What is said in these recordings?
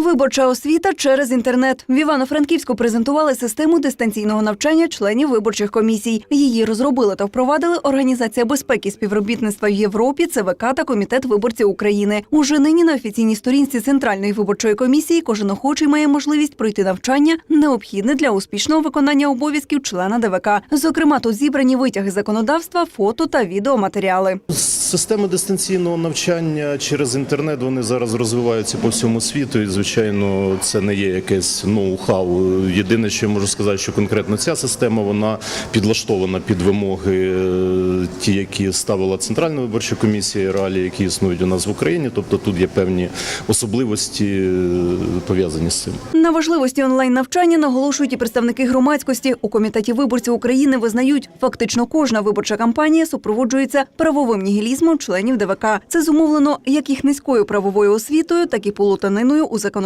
Виборча освіта через інтернет. В Івано-Франківську презентували систему дистанційного навчання членів виборчих комісій. Її розробили та впровадили Організація безпеки співробітництва в Європі, ЦВК та Комітет виборців України. Уже нині на офіційній сторінці Центральної виборчої комісії кожен охочий має можливість пройти навчання, необхідне для успішного виконання обов'язків члена ДВК. Зокрема, тут зібрані витяги законодавства, фото та відеоматеріали. Системи дистанційного навчання через інтернет вони зараз розвиваються по всьому світу, і звичайно, це не є якесь ноу-хау. Єдине, що я можу сказати, що конкретно ця система вона підлаштована під вимоги, е, ті, які ставила Центральна виборча комісія, реалії, які існують у нас в Україні. Тобто тут є певні особливості е, пов'язані з цим. На важливості онлайн навчання наголошують і представники громадськості. У комітеті виборців України визнають, фактично кожна виборча кампанія супроводжується правовим нігілізмом членів ДВК. Це зумовлено як їх низькою правовою освітою, так і полутаниною у законодавстві.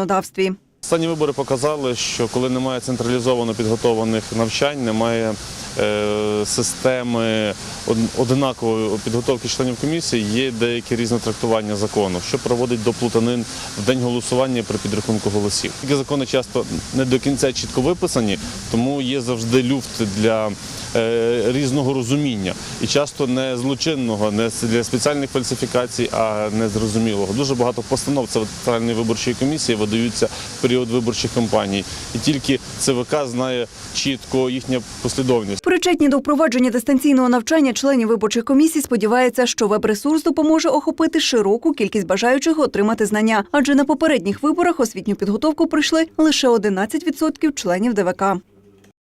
Останні вибори показали, що коли немає централізовано підготованих навчань, немає системи од- одинакової підготовки членів комісії, є деякі різне трактування закону, що приводить до плутанин в день голосування при підрахунку голосів. Такі закони часто не до кінця чітко виписані, тому є завжди люфт для е, різного розуміння і часто не злочинного, не для спеціальних фальсифікацій, а незрозумілого. Дуже багато постанов Центральної виборчої комісії видаються в період виборчих кампаній, і тільки ЦВК знає чітко їхня послідовність. Причетні до впровадження дистанційного навчання членів виборчих комісій сподіваються, що веб-ресурс допоможе охопити широку кількість бажаючих отримати знання. Адже на попередніх виборах освітню підготовку пройшли лише 11% членів ДВК.